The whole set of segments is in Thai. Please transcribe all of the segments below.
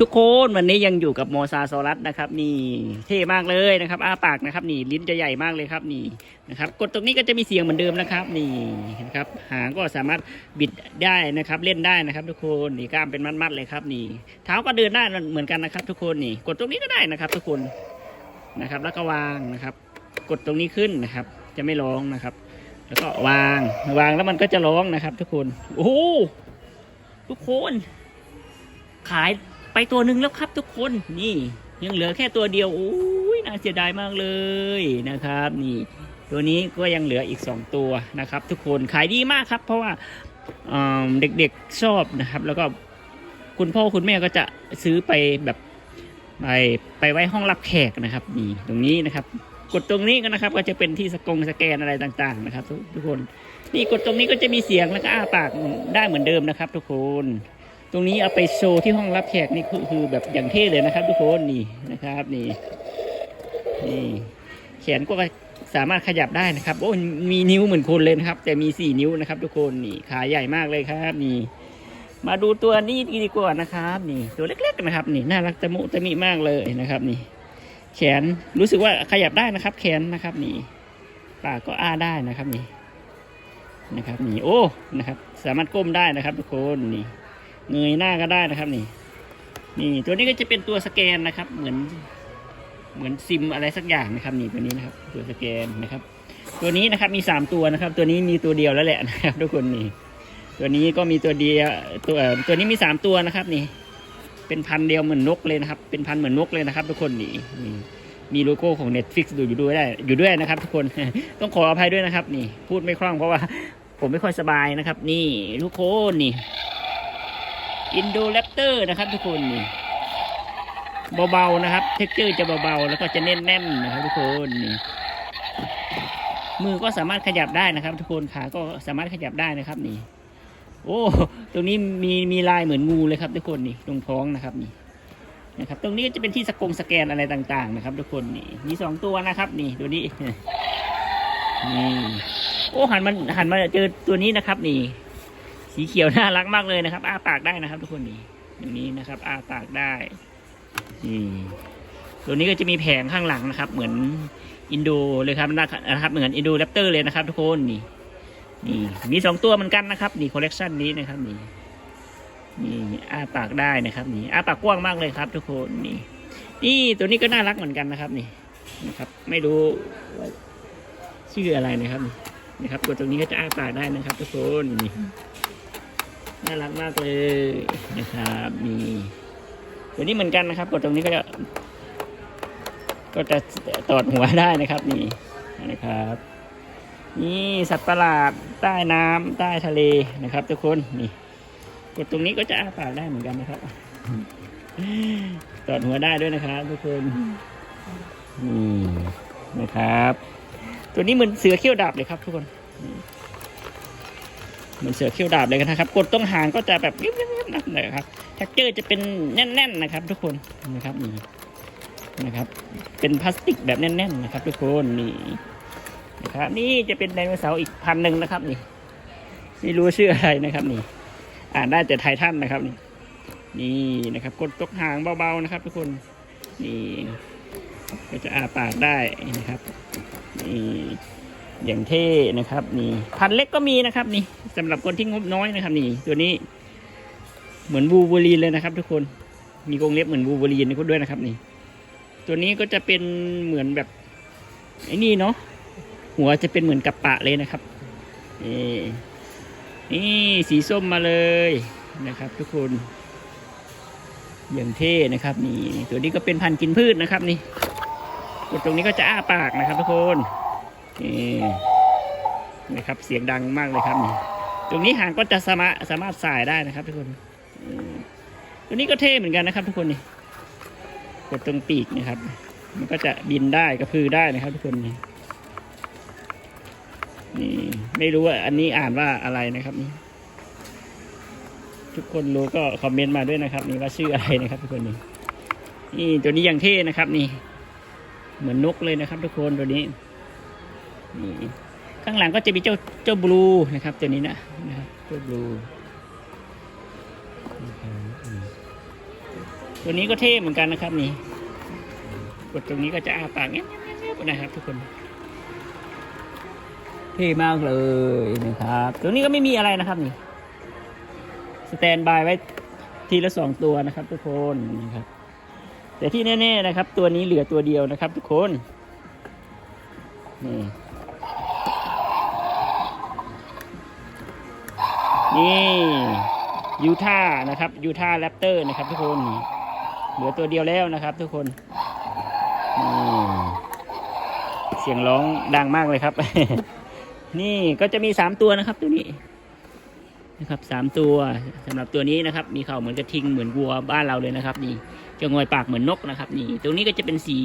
ทุกคนวันนี้ยังอยู่กับโมซาโซลัสนะครับ นี่เท่มากเลยนะครับอ้าปากนะครับ นี่ลิ้นจะใหญ่มากเลยครับนี่นะครับ กดตรงนี้ก็จะมีเสียงเหมือนเดิมนะครับ นี่นะครับหางก็สามารถบิดได้นะครับ เล่นได้นะครับ ทุกคนนี่กล้ามเป็นมัดๆเลยครับ นี่ เท้าก็เดินได้เหมือนกันนะครับ ทุกคนนี่ กดตรงนี้ก็ได้นะครับ ทุกคนนะครับ แล้วก็วางนะครับ กดตรงนี้ขึ้นนะครับ จะไม่ร้องนะครับ แล้วก็วางวางแล้วมันก็จะร้องนะครับ ทุกคน โอ้ทุกคน ขาย ไปตัวหนึ่งแล้วครับทุกคนนี่ ยังเหลือแค่ตัวเดียวโอ้ยน่าเสียดายมากเลยนะครับ นี่ ตัวนี้ก็ยังเหลืออีก 2 ตัวนะครับ ทุกคนขายดีมากครับ เพราะว่าเเด็กๆชอบนะครับ แล้วก็คุณพ่อคุณแม่ก็จะซื้อไปแบบไปไปไว้ห้องรับแขกนะครับ นี่ตรงนี้นะครับ กดตรงนี้ก็นะครับ ก็จะเป็นที่สกงสแกนอะไรต่างๆ นะครับ ทุกทุกคนนี่กดตรงนี้ก็จะมีเสียงแล้วก็อ้าปากได้เหมือนเดิมนะครับ ทุกคน ตรงนี้เอาไปโชว์ที่ห้องรับแขกนี่คือคือแบบอย่างเท่เลยนะครับ ทุกคนนี่นะครับนี่นี่แขนก็สามารถขยับได้นะครับโอ้มีนิ้วเหมือนคนเลยนะครับ แต่มีสี่นิ้วนะครับ ทุกคนนี่ขาใหญ่มากเลยครับนี่ มาดูตัวนี้ดีกว่านะครับ นี่ ตัวเล็กๆนะครับ นี่น่ารักตะมุตะมิมากเลยนะครับ นี่ แขนรู้สึกว่าขยับได้นะครับ แขนนะครับ นี่ปากก็อ้าได้นะครับ นี่นะครับ นี่โอ้นะครับ สามารถก้มได้นะครับ ทุกคนนี่ เงยหน้าก็ได้นะครับนี่ นี่ตัวนี้ก็จะเป็นตัวสแกนนะครับ เหมือน เหมือนซิมอะไรสักอย่างนะครับ นี่ตัวนี้นะครับ ตัวสแกนนะครับ ตัวนี้นะครับมีสามตัวนะครับ ตัวนี้มีตัวเดียวแล้วแหละนะครับ ทุกคนนี่ ตัวนี้ก็มีตัวเดียวตัวตัวนี้มีสามตัวนะครับ นี่ เป็นพันเดียวเหมือนนกเลยนะครับ เป็นพันเหมือนนกเลยนะครับ ทุกคนนี่นี่มีโลโก้ของ Netflix ดูอยู่ด้วยได้อยู่ด้วยนะครับ ทุกคนต้องขออภัยด้วยนะครับ นี่ พูดไม่คล่องเพราะว่า ผมไม่ค่อยสบายนะครับ นี่ทุกคนนี่ อินโดแรปเตอร์นะครับ ทุกคนนี่เบาๆนะครับ เท็กเจอร์จะเบาๆ แล้วก็จะแน่นๆนะครับทุกคนนี่มือก็สามารถขยับได้นะครับ ทุกคนขาก็สามารถขยับได้นะครับนี่ โอ้ ตรงนี้มีมีลายเหมือนงูเลยครับ ทุกคนนี่ตรงท้องนะครับนี่นะครับ ตรงนี้ก็จะเป็นที่สกงสแกนอะไรต่าง ๆ นะครับ ทุกคนนี่มีสองตัวนะครับ นี่ตัวนี้นี่โอ้หันมันหันมาเจอตัวนี้นะครับ นี่ สีเขียวน่ารักมากเลยนะครับ อ้าปากได้นะครับ ทุกคนนี่อย่างนี้นะครับ อ้าปากได้นี่ตัวนี้ก็จะมีแผงข้างหลังนะครับ เหมือนอินโดเลยครับนะครับเหมือนอินโดแรปเตอร์เลยนะครับ ทุกคนนี่นี่มีสองตัวเหมือนกันนะครับ นี่คอลเลกชันนี้นะครับนี่นี่อ้าปากได้นะครับ นี่อ้าปากกว้างมากเลยครับ ทุกคนนี่ นี่ตัวนี้ก็น่ารักเหมือนกันนะครับนี่นะครับ ไม่รู้ชื่ออะไรนะครับนี่นะครับตัวตรงนี้ก็จะอ้าปากได้นะครับ ทุกคนนี่ น่ารักมากเลยนะครับนี่ตัวนี้เหมือนกันนะครับ กดตรงนี้ก็จะก็จะตอดหัวได้นะครับนี่นะครับ นี่สัตว์ประหลาดใต้น้ำใต้ทะเลนะครับ ทุกคนนี่ กดตรงนี้ก็จะอ้าปากได้เหมือนกันนะครับ ตอดหัวได้ด้วยนะครับ ทุกคนนี่นะครับ ตัวนี้เหมือนเสือเขี้ยวดาบเลยครับ ทุกคน เหมือนเสือเขี้ยวดาบเลยนะครับ กดตรงหางก็จะแบบยิบๆนะครับแท็กเจอร์จะเป็นแน่น ๆนะครับ ทุกคนนะครับนี่นะครับ เป็นพลาสติกแบบแน่น ๆ นะครับ ทุกคนนี่นะครับ นี่จะเป็นไดโนเสาร์อีกพันหนึ่งนะครับนี่ไม่รู้ชื่ออะไรนะครับนี่ อ่านได้แต่ไททันนะครับนี่นี่นะครับ กดตกหางเบาๆนะครับ ทุกคนนี่ก็จะอาปากได้นะครับนี่ อย่างเท่นะครับ นี่พันเล็กก็มีนะครับ นี่สำหรับคนที่งบน้อยนะครับ นี่ตัวนี้ เหมือนบูบูลีนเลยนะครับ ทุกคนมีกรงเล็บเหมือนบูบูลีนด้วยนะครับ นี่ ตัวนี้ก็จะเป็นเหมือนแบบไอ้นี่เนาะหัวจะเป็นเหมือนกับปะเลยนะครับนี่นี่สีส้มมาเลยนะครับ ทุกคนอย่างเท่นะครับ นี่ตัวนี้ก็เป็นพันธุ์กินพืชนะครับ นี่กดตรงนี้ก็จะอ้าปากนะครับ ทุกคน นี่นะครับเสียงดังมากเลยครับนี่ตรงนี้หางก็จะสามารถสามารถสายได้นะครับ ทุกคนตัวนี้ก็เท่เหมือนกันนะครับ ทุกคนนี่กดตรงปีกนะครับ มันก็จะบินได้กระพือได้นะครับ ทุกคนนี่นี่ไม่รู้ว่าอันนี้อ่านว่าอะไรนะครับนี่ทุกคนรู้ก็คอมเมนต์มาด้วยนะครับ นี่ว่าชื่ออะไรนะครับ ทุกคนนี่นี่ตัวนี้ยังเท่นะครับ นี่ เหมือนนกเลยนะครับ ทุกคนตัวนี้ นี่ข้างหลังก็จะมีเจ้าเจ้าบลูนะครับ ตัวนี้นะนะครับเจ้าบลูตัวนี้ก็เท่เหมือนกันนะครับนี่กดตรงนี้ก็จะอ้าปากเงี้ยนะครับ ทุกคนเท่มากเลยนะครับ ตรงนี้ก็ไม่มีอะไรนะครับนี่สแตนบายไว้ทีละสองตัวนะครับ ทุกคนนะครับ แต่ที่แน่ ๆนะครับ ตัวนี้เหลือตัวเดียวนะครับ ทุกคนนี่ นี่ยูท่านะครับยูท่าแรปเตอร์นะครับทุกคนเหลือตัวเดียวแล้วนะครับ ทุกคนนี่เสียงร้องดังมากเลยครับ นี่ก็จะมีสามตัวนะครับ ตัวนี้นะครับสามตัวสำหรับตัวนี้นะครับ มีเขาเหมือนกระทิงเหมือนวัวบ้านเราเลยนะครับ นี่จะงอยปากเหมือนนกนะครับ นี่ ตรงนี้ก็จะเป็นสี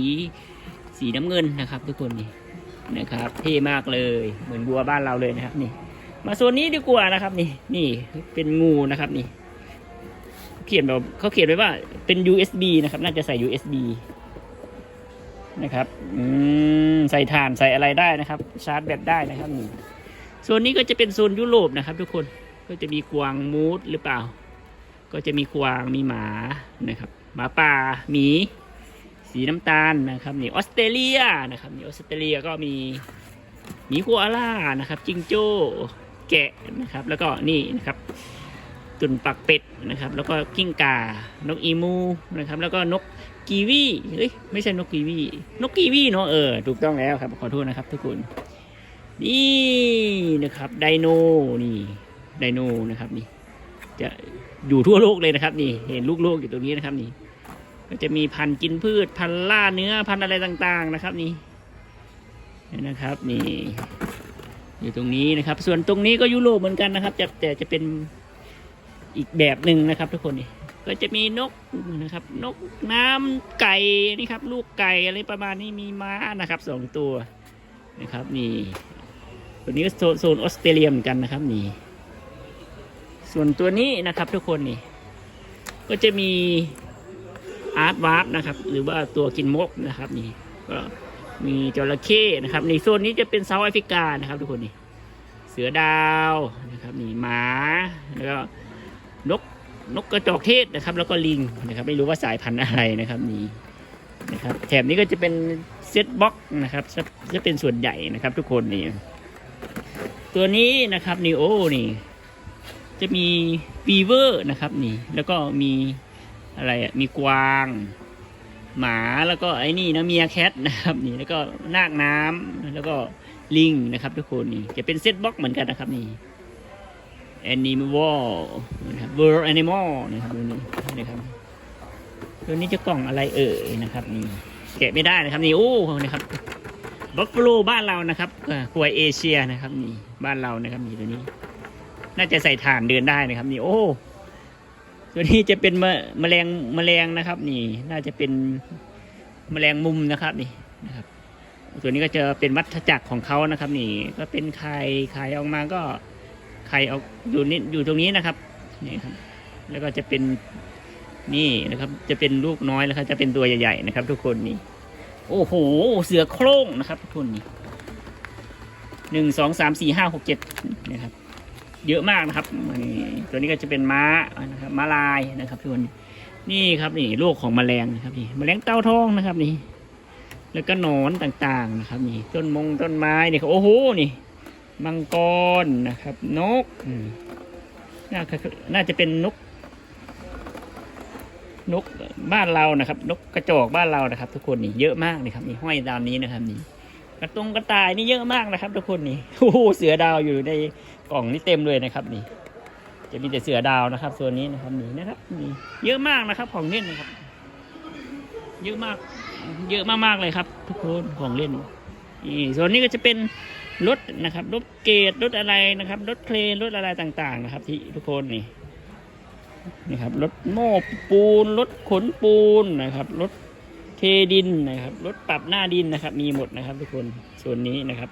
สีน้ำเงินนะครับ ทุกคนนี่นะครับเท่มากเลย เหมือนวัวบ้านเราเลยนะครับ นี่ มาโซนนี้ดีกว่านะครับ นี่ นี่เป็นงูนะครับนี่เขียนแบบเขาเขียนไว้ว่าเป็น USB นะครับ น่าจะใส่ USB นะครับอืมใส่ถ่านใส่อะไรได้นะครับ ชาร์จแบตได้นะครับนี่โซนนี้ก็จะเป็นโซนยุโรปนะครับ ทุกคนก็จะมีกวางมูดหรือเปล่า ก็จะมีกวางมีหมานะครับ หมาป่าหมีสีน้ำตาลนะครับนี่ออสเตรเลียนะครับนี่ออสเตรเลียก็มีหมีโคอาล่านะครับจิงโจ้ แกะนะครับ แล้วก็นี่นะครับตุ่นปักเป็ดนะครับ แล้วก็กิ้งก่านกอีมูนะครับ แล้วก็นกกีวีเฮ้ยไม่ใช่นกกีวี นกกีวีเนาะเออถูกต้องแล้วครับ ขอโทษนะครับทุกคนนี่นะครับไดโนนี่ไดโนนะครับนี่ จะอยู่ทั่วโลกเลยนะครับ นี่เห็นลูกโลกอยู่ตรงนี้นะครับนี่ ก็จะมีพันกินพืช พันล่าเนื้อพันอะไรต่างๆนะครับ นี่นี่นะครับนี่ อยู่ตรงนี้นะครับ ส่วนตรงนี้ก็ยุโรปเหมือนกันนะครับจะแต่จะเป็นอีกแบบหนึ่งนะครับ ทุกคนนี่ก็จะมีนกนะครับ นกน้ำไก่นี่ครับ ลูกไก่อะไรประมาณนี้มีม้านะครับสองตัวนะครับ นี่ตัวนี้ก็โซนโซนออสเตรเลียเหมือนกันนะครับ นี่ ส่วนตัวนี้นะครับ ทุกคนนี่ ก็จะมีอาร์ตวาร์ปนะครับ หรือว่าตัวกินมกนะครับ นี่ก็ มีจระเข้นะครับในโซนนี้จะเป็นเซาท์แอฟริกานะครับ ทุกคนนี่เสือดาวนะครับนี่หมาแล้วก็นกนกกระจอกเทศนะครับ แล้วก็ลิงนะครับ ไม่รู้ว่าสายพันธุ์อะไรนะครับนี่นะครับแถบนี้ก็จะเป็นเซตบ็อกนะครับจะจะเป็นส่วนใหญ่นะครับ ทุกคนนี่ตัวนี้นะครับนี่โอ้นี่จะมีฟีเวอร์นะครับนี่แล้วก็มีอะไรอะมีกวาง หมาแล้วก็ไอ้นี่นะเมียแคทนะครับนี่แล้วก็นาคน้ำแล้วก็ลิงนะครับ ทุกคนนี่จะเป็นเซตบ็อกเหมือนกันนะครับนี่ Animal นะครับ World Animal นะครับตัวนี้นะครับตัวนี้จะกล่องอะไรเอ่ยนะครับนี่แกะไม่ได้นะครับนี่โอ้นะครับบัฟฟ l o บ้านเรานะครับควยเอเชียนะครับนี่บ้านเรานะครับนี่ตัวนี้ น่าจะใส่ถ่านเดินได้นะครับ นี่โอ้ ตัวนี้จะเป็นมแมลงแมลงนะครับ นี่ น่าจะเป็นแมลงมุมนะครับ นี่นะครับ ตัวนี้ก็จะเป็นวัฏจักรของเขานะครับ นี่ ก็เป็นไข่ไข่ออกมาก็ไข่ออกอยู่นี่อยู่ตรงนี้นะครับ นี่ครับ แล้วก็จะเป็นนี่นะครับ จะเป็นลูกน้อยแล้วครับจะเป็นตัวใหญ่ๆนะครับ ทุกคนนี่ โอ้โห เสือโคร่งนะครับ ทุกคนนี่หนึ่งสองสามสี่ห้าหกเจ็ดนะครับ เยอะมากนะครับตัวนี้ก็จะเป็นม้านะครับม้าลายนะครับทุกคนนี่ครับนี่โรคของแมลงนะครับนี่แมลงเต้าทองนะครับนี่ แล้วก็หนอนต่างๆนะครับ นี่ต้นมงต้นไม้นี่ครับโอ้โหนี่ มังกรนะครับ นกน่าน่าจะเป็นนก นกบ้านเรานะครับ นกกระจอกบ้านเรานะครับ ทุกคนนี่เยอะมากเลยครับนี่ห้อยตามนี้นะครับนี่กระตงกระต่ายนี่เยอะมากนะครับ ทุกคนนี่โอ้โหเสือดาวอยู่ใน กล่องนี่เต็มเลยนะครับนี่ จะมีแต่เสือดาวนะครับส่วนนี้นะครับนี่นะครับนี่เยอะมากนะครับของเล่นนะครับ เยอะมาก เยอะมากๆเลยครับ ทุกคนของเล่นนี่ส่วนนี้ก็จะเป็นรถนะครับรถเกตรถอะไรนะครับรถเครนรถอะไรต่างๆ นะครับ ที่ทุกคนนี่นี่ครับรถโม้ปูนรถขนปูนนะครับรถเทดินนะครับรถปรับหน้าดินนะครับ มีหมดนะครับ ทุกคนส่วนนี้นะครับ